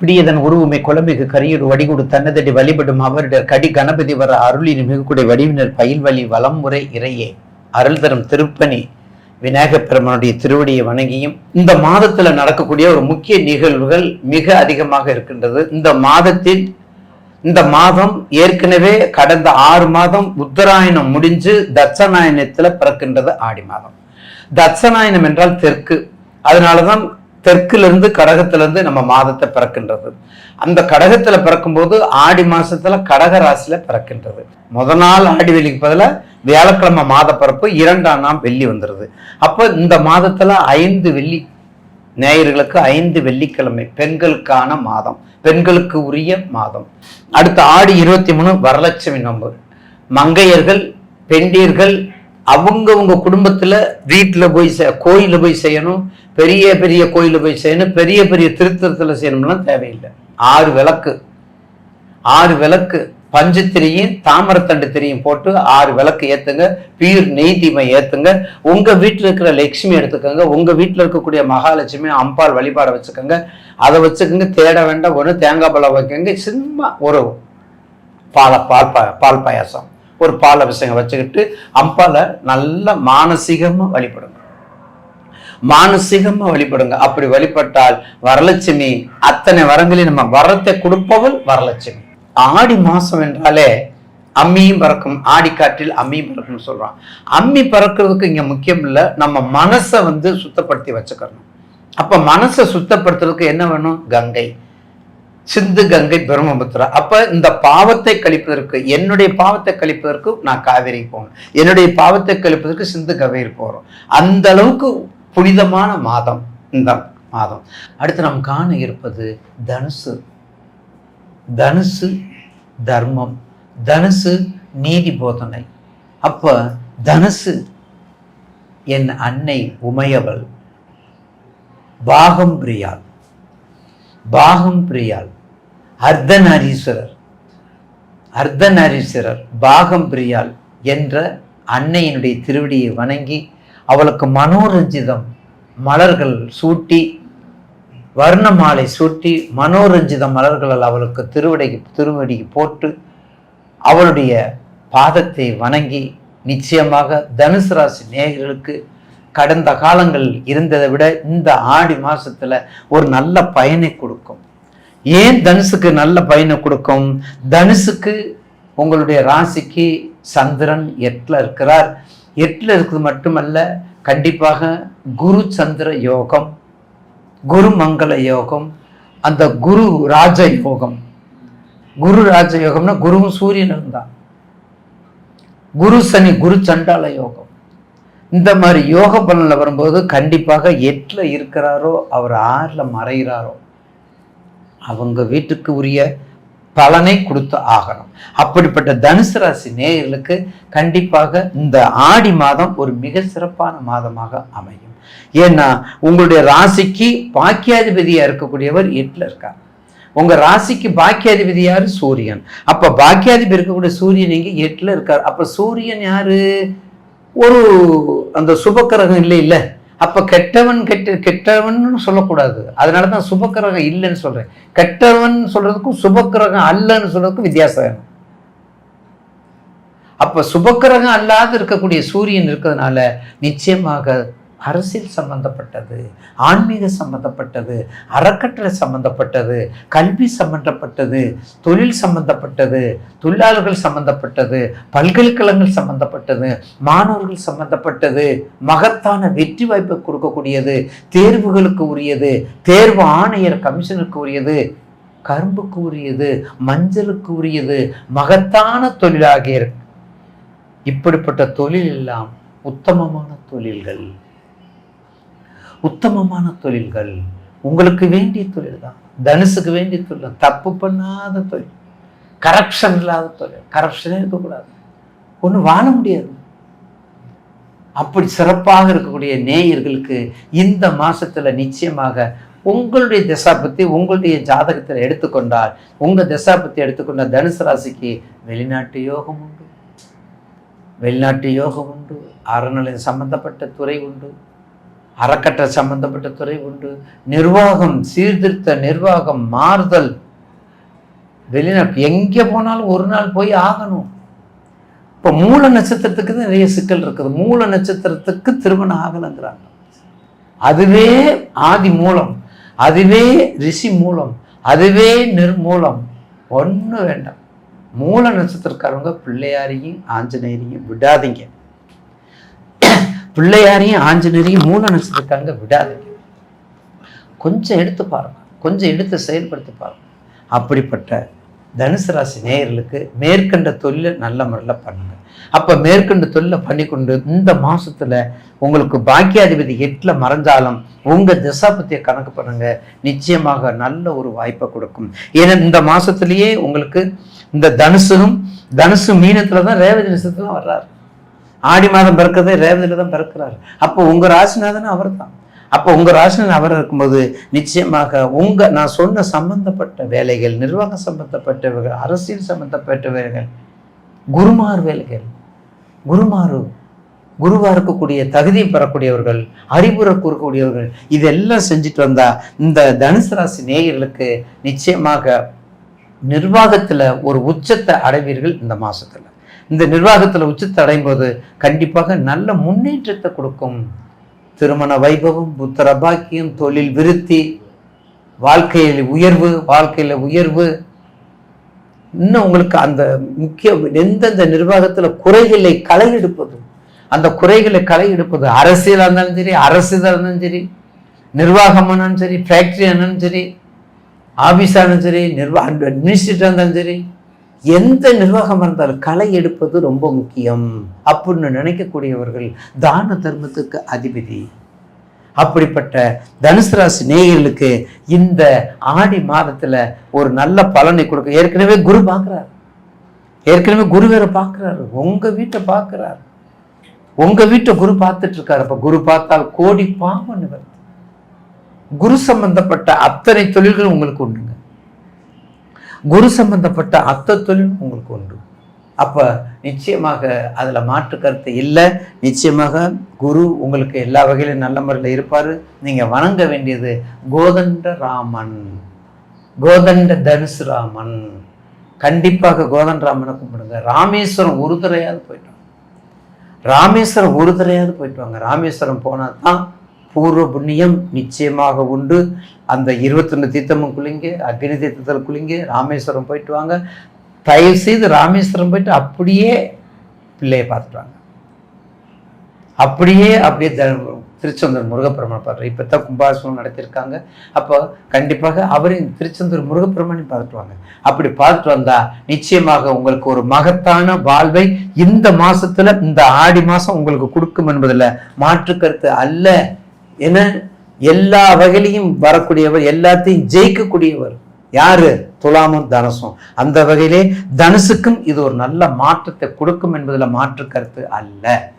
பிடியதன் உருவுமை குலமிகு கரியுடு வடிகுடு தன்னதடி வழிபடும் அவரிடர் கடி கணபதி வர அருளின் மிகுக்குடை வடிவினர் பயில் வழி வலம் முறை இறையே. அருள் தரும் திருப்பணி விநாயகப்பெருமனுடைய திருவடியை வணங்கியும் இந்த மாதத்துல நடக்கக்கூடிய ஒரு முக்கிய நிகழ்வுகள் மிக அதிகமாக இருக்கின்றது. இந்த மாதத்தில் இந்த மாதம் ஏற்கனவே கடந்த ஆறு மாதம் உத்தராயணம் முடிஞ்சு தட்சநாயனத்துல பிறக்கின்றது ஆடி மாதம். தட்சநாயனம் என்றால் தெற்கு. அதனாலதான் தெற்குலேருந்து கடகத்திலேருந்து நம்ம மாதத்தை பிறக்கின்றது. அந்த கடகத்தில் பிறக்கும்போது ஆடி மாதத்தில் கடக ராசியில் பிறக்கின்றது. முத நாள் ஆடி வெள்ளிக்கு பதிலாக வியாழக்கிழமை மாத பிறப்பு இரண்டாம் நாள் வெள்ளி வந்துடுது அப்போ இந்த மாதத்தில் ஐந்து வெள்ளி நேயர்களுக்கு ஐந்து வெள்ளிக்கிழமை பெண்களுக்கான மாதம் பெண்களுக்கு உரிய மாதம். அடுத்த ஆடி இருபத்தி மூணு வரலட்சுமி நோன்பு. மங்கையர்கள் பெண்டீர்கள் அவங்கவுங்க குடும்பத்துல வீட்டுல போய் செ கோயிலில் போய் செய்யணும் பெரிய பெரிய கோயிலில் போய் செய்யணும் பெரிய பெரிய திருத்தலத்துல செய்யணும்லாம் தேவையில்லை. ஆறு விளக்கு. ஆறு விளக்கு. பஞ்சு திரியும் தாமரத்தண்டு திரியும் போட்டு ஆறு விளக்கு ஏத்துங்க பீர் நெய் தீமை ஏத்துங்க. உங்க வீட்டில் இருக்கிற லட்சுமி எடுத்துக்கோங்க உங்க வீட்டில் இருக்கக்கூடிய மகாலட்சுமி அம்பாள் வழிபாட வச்சுக்கோங்க. அதை வச்சுக்கோங்க தேட வேண்டாம் ஒன்று தேங்காய் பழம் வைக்கங்க சும்மா ஒரு பால பால் பா பால் பாயாசம். ஒரு பால் அபிஷேகம் வச்சுக்கிட்டு அம்பால நல்ல மானசீகமா வழிபடுங்க. மானசீகமா வழிபடுங்க. அப்படி வழிபட்டால் வரலட்சுமி அத்தனை வரங்களையும் நம்ம வரத்தை கொடுப்பவள் வரலட்சுமி. ஆடி மாசம் என்றாலே அம்மியும் பறக்கும். ஆடிக்காற்றில் அம்மியும் பறக்கும்னு சொல்றான். அம்மி பறக்கிறதுக்கு இங்க முக்கியம் இல்லை. நம்ம மனசை வந்து சுத்தப்படுத்தி வச்சுக்கணும். அப்ப மனசை சுத்தப்படுத்துறதுக்கு என்ன வேணும்? கங்கை. சிந்து கங்கை பிரம்மபுத்திரா. அப்ப இந்த பாவத்தை கழிப்பதற்கு என்னுடைய பாவத்தை கழிப்பதற்கு நான் காவேரி போகணும். என்னுடைய பாவத்தை கழிப்பதற்கு சிந்து கவேரி போறோம். அந்த அளவுக்கு புனிதமான மாதம் இந்த மாதம். அடுத்து நாம் காண இருப்பது தனுசு. தனுசு தர்மம். தனுசு நீதி போதனை. அப்ப தனுசு என் அன்னை உமையவள். பாகம் பிரியாள் பாகம் பிரியாள் அர்த்தநாரீஸ்வரர். அர்த்தநாரீஸ்வரர் பாகம் பிரியாள் என்ற அன்னையினுடைய திருவடியை வணங்கி அவளுக்கு மனோரஞ்சிதம் மலர்கள் சூட்டி வர்ண மாலை சூட்டி மனோரஞ்சித மலர்களால் அவளுக்கு திருவடைக்கு திருவடிக்கு போட்டு அவளுடைய பாதத்தை வணங்கி நிச்சயமாக தனுசு ராசி நேயர்களுக்கு கடந்த காலங்கள் இருந்ததை விட இந்த ஆடி மாதத்தில் ஒரு நல்ல பயனை கொடுக்கும். ஏன் தனுசுக்கு நல்ல பயனை கொடுக்கும்? தனுசுக்கு உங்களுடைய ராசிக்கு சந்திரன் எட்டில் இருக்கிறார். எட்டில் இருக்கிறது மட்டுமல்ல கண்டிப்பாக குரு சந்திர யோகம் குரு மங்கள யோகம் அந்த குரு ராஜ யோகம். குரு ராஜ யோகம்னா குருவும் சூரியனும் தான் குரு சனி குரு சண்டால யோகம். இந்த மாதிரி யோக பலனில் வரும்போது கண்டிப்பாக எட்டில் இருக்கிறாரோ அவர் ஆறில் மறைகிறாரோ அவங்க வீட்டுக்கு உரிய பலனை கொடுத்து ஆகணும். அப்படிப்பட்ட தனுசு ராசி நேயர்களுக்கு கண்டிப்பாக இந்த ஆடி மாதம் ஒரு மிக சிறப்பான மாதமாக அமையும். ஏன்னா உங்களுடைய ராசிக்கு பாக்கியாதிபதியாக இருக்கக்கூடியவர் எட்டில் இருக்கார். உங்கள் ராசிக்கு பாக்கியாதிபதி யார்? சூரியன். அப்போ பாக்கியாதிபதி இருக்கக்கூடிய சூரியன் இங்கே எட்டில் இருக்கார். அப்போ சூரியன் யார்? ஒரு அந்த சுபக்கிரகம் இல்லை இல்லை அப்ப கெட்டவன் கெட்ட கெட்டவன் சொல்லக்கூடாது. அதனாலதான் சுபக்கிரகம் இல்லைன்னு சொல்றேன். கெட்டவன் சொல்றதுக்கும் சுபக்கிரகம் அல்லன்னு சொல்றதுக்கும் வித்தியாசம் வேணும். அப்ப சுபக்கிரகம் அல்லாது இருக்கக்கூடிய சூரியன் இருக்கிறதுனால நிச்சயமாக அரசியல் சம்பந்தப்பட்டது ஆன்மீக சம்பந்தப்பட்டது அறக்கட்டளை சம்பந்தப்பட்டது கல்வி சம்பந்தப்பட்டது தொழில் சம்பந்தப்பட்டது தொழிலாளர்கள் சம்பந்தப்பட்டது பல்கலைக்கழகங்கள் சம்பந்தப்பட்டது மாணவர்கள் சம்பந்தப்பட்டது மகத்தான வெற்றி வாய்ப்பை கொடுக்கக்கூடியது தேர்வுகளுக்கு உரியது தேர்வு ஆணையர் கமிஷனுக்கு உரியது கரும்புக்கு உரியது மஞ்சளுக்கு உரியது மகத்தான தொழிலாகிய இப்படிப்பட்ட தொழில் எல்லாம் உத்தமமான தொழில்கள். உத்தமமான தொழில்கள். உங்களுக்கு வேண்டிய தொழில் தான். தனுசுக்கு வேண்டிய தொழில். தப்பு பண்ணாத தொழில். கரப்ஷன் இல்லாத தொழில். கரப்ஷனே இருக்கக்கூடாது. ஒன்றும் வாழ முடியாது. அப்படி சிறப்பாக இருக்கக்கூடிய நேயர்களுக்கு இந்த மாதத்தில் நிச்சயமாக உங்களுடைய திசாபத்தி உங்களுடைய ஜாதகத்தில் எடுத்துக்கொண்டால் உங்கள் திசாபத்தி எடுத்துக்கொண்ட தனுசு ராசிக்கு வெளிநாட்டு யோகம் உண்டு. வெளிநாட்டு யோகம் உண்டு. அறநிலை சம்பந்தப்பட்ட துறை உண்டு. அறக்கட்டளை சம்பந்தப்பட்ட துறை உண்டு. நிர்வாகம் சீர்திருத்த நிர்வாகம் மாறுதல். வெளிநாட்டு எங்கே போனாலும் ஒரு நாள் போய் ஆகணும். இப்போ மூல நட்சத்திரத்துக்கு தான் நிறைய சிக்கல் இருக்குது. மூல நட்சத்திரத்துக்கு திருமணம் ஆகலைங்கிறாங்க. அதுவே ஆதி மூலம் அதுவே ரிஷி மூலம் அதுவே நிர்மூலம் ஒன்றும் வேண்டாம். மூல நட்சத்திரக்காரவங்க பிள்ளையாரையும் ஆஞ்சநேயரையும் விடாதீங்க. பிள்ளையாரையும் ஆஞ்சநேயரையும் மூல நட்சத்திரக்காரங்க விடாதீங்க கொஞ்சம் எடுத்து பாருங்க. கொஞ்சம் எடுத்து செயல்படுத்தி பாருங்க. அப்படிப்பட்ட தனுசு ராசி நேயர்களுக்கு மேற்கண்ட தொழிலை நல்ல முறையில் பண்ணுங்க. அப்போ மேற்கண்ட தொழிலை பண்ணிக்கொண்டு இந்த மாசத்துல உங்களுக்கு பாக்கியாதிபதி எட்டில் மறைஞ்சாலும் உங்க திசாபத்தியை கணக்கு பண்ணுங்க. நிச்சயமாக நல்ல ஒரு வாய்ப்பை கொடுக்கும். ஏன்னா இந்த மாசத்திலேயே உங்களுக்கு இந்த தனுசும் தனுசு மீனத்துல தான் ரேவதி நட்சத்திரம் வர்றாரு. ஆடி மாதம் பிறக்கிறதே ரேவதியில் தான் பிறக்கிறார். அப்போ உங்கள் ராசிநாதன் அவர் தான் அப்போ உங்கள் ராசினன் அவர் இருக்கும்போது நிச்சயமாக உங்கள் நான் சொன்ன சம்பந்தப்பட்ட வேலைகள் நிர்வாகம் சம்பந்தப்பட்டவர்கள் அரசியல் சம்பந்தப்பட்டவர்கள் குருமார் வேலைகள் குருமாரு குருவாக இருக்கக்கூடிய தகுதி பெறக்கூடியவர்கள் அறிவுரை கூறக்கூடியவர்கள் இதெல்லாம் செஞ்சுட்டு வந்தால் இந்த தனுசு ராசி நேயர்களுக்கு நிச்சயமாக நிர்வாகத்தில் ஒரு உச்சத்தை அடைவீர்கள் இந்த மாதத்தில் இந்த நிர்வாகத்தில் உச்சத்தை அடையும் போது கண்டிப்பாக நல்ல முன்னேற்றத்தை கொடுக்கும். திருமண வைபவம் புத்திர பாக்கியம் தொழில் விருத்தி வாழ்க்கையில் உயர்வு வாழ்க்கையில் உயர்வு. இன்னும் உங்களுக்கு அந்த முக்கிய எந்தெந்த நிர்வாகத்தில் குறைகளை களை எடுப்பது அந்த குறைகளை களை எடுப்பது அரசியலாக இருந்தாலும் சரி அரசு இருந்தாலும் சரி நிர்வாகமானாலும் சரி ஃபேக்டரி ஆனாலும் சரி ஆஃபீஸாக இருந்தாலும் சரி நிர்வாக அட்மினிஸ்ட்ரேட்டர் இருந்தாலும் சரி எந்த நிர்வாகம் இருந்தாலும் களை எடுப்பது ரொம்ப முக்கியம். அப்படின்னு நினைக்கக்கூடியவர்கள் தான தர்மத்துக்கு அதிபதி. அப்படிப்பட்ட தனுசு ராசி நேயர்களுக்கு இந்த ஆடி மாதத்தில் ஒரு நல்ல பலனை கொடுக்க ஏற்கனவே குரு பார்க்குறாரு. ஏற்கனவே குரு வேற பார்க்குறாரு. உங்கள் வீட்டை பார்க்குறாரு. உங்கள் வீட்டை குரு பார்த்துட்டு இருக்காரு குரு பார்த்தால் கோடி பாவம் நிவர்த்தி. குரு சம்பந்தப்பட்ட அத்தனை தொழில்களும் உங்களுக்கு உண்டுங்க. குரு சம்பந்தப்பட்ட அத்த உங்களுக்கு உண்டு. அப்போ நிச்சயமாக அதில் மாற்று கருத்து இல்லை. நிச்சயமாக குரு உங்களுக்கு எல்லா வகையிலும் நல்ல முறையில் இருப்பார். நீங்கள் வணங்க வேண்டியது கோதண்ட ராமன். கோதண்ட தனுசு ராமன். கண்டிப்பாக கோதண்ட ராமனை கும்பிடுங்க. ராமேஸ்வரம் ஒரு தடையாவது போயிட்டு வாங்க. ராமேஸ்வரம் ஒரு தடையாவது போயிட்டு வாங்க. ராமேஸ்வரம் போனால் தான் பூர்வ புண்ணியம் நிச்சயமாக உண்டு. அந்த இருபத்தொன்று தீர்த்தமும் குளிங்க அக்னி தீர்த்தத்தில் குளிங்க ராமேஸ்வரம் போயிட்டு வாங்க. தயவு செய்து ராமேஸ்வரம் போயிட்டு அப்படியே பிள்ளையை பார்த்துட்டு வாங்க. அப்படியே அப்படியே திருச்செந்தூர் முருகப்பெருமான் பாடுற இப்போ தான் கும்பாபிஷேகம் நடத்தியிருக்காங்க. அப்போ கண்டிப்பாக அவரையும் திருச்செந்தூர் முருகப்பெருமானையும் பார்த்துட்டு வாங்க. அப்படி பார்த்துட்டு வந்தா நிச்சயமாக உங்களுக்கு ஒரு மகத்தான வாழ்வை இந்த மாசத்துல இந்த ஆடி மாசம் உங்களுக்கு கொடுக்கும் என்பதில் மாற்று கருத்து அல்ல. ஏன்னா எல்லா வகையிலையும் வரக்கூடியவர் எல்லாத்தையும் ஜெயிக்கக்கூடியவர் யாரு? துலாமும் தனுசும். அந்த வகையிலே தனுசுக்கும் இது ஒரு நல்ல மாற்றத்தை கொடுக்கும் என்பதில் மாற்று கருத்து அல்ல.